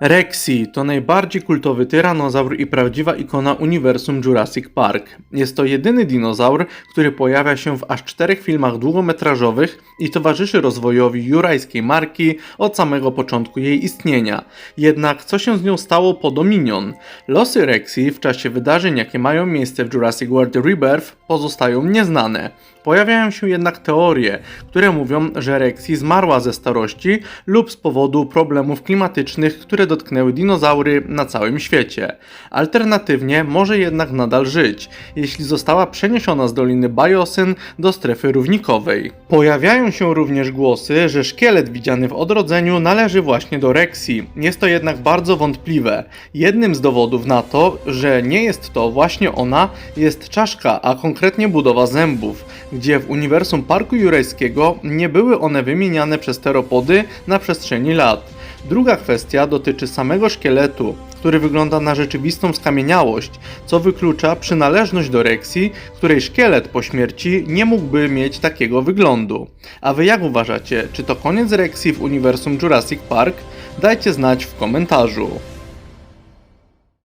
Rexy to najbardziej kultowy tyranozaur i prawdziwa ikona uniwersum Jurassic Park. Jest to jedyny dinozaur, który pojawia się w aż czterech filmach długometrażowych i towarzyszy rozwojowi jurajskiej marki od samego początku jej istnienia. Jednak co się z nią stało po Dominion? Losy Rexy w czasie wydarzeń, jakie mają miejsce w Jurassic World Rebirth, pozostają nieznane. Pojawiają się jednak teorie, które mówią, że Rexy zmarła ze starości lub z powodu problemów klimatycznych, które dotknęły dinozaury na całym świecie. Alternatywnie może jednak nadal żyć, jeśli została przeniesiona z Doliny Biosyn do strefy równikowej. Pojawiają się również głosy, że szkielet widziany w odrodzeniu należy właśnie do Rexy. Jest to jednak bardzo wątpliwe. Jednym z dowodów na to, że nie jest to właśnie ona, jest czaszka, a konkretnie budowa zębów, gdzie w uniwersum Parku Jurajskiego nie były one wymieniane przez teropody na przestrzeni lat. Druga kwestia dotyczy samego szkieletu, który wygląda na rzeczywistą skamieniałość, co wyklucza przynależność do Rexy, której szkielet po śmierci nie mógłby mieć takiego wyglądu. A wy jak uważacie, czy to koniec Rexy w uniwersum Jurassic Park? Dajcie znać w komentarzu.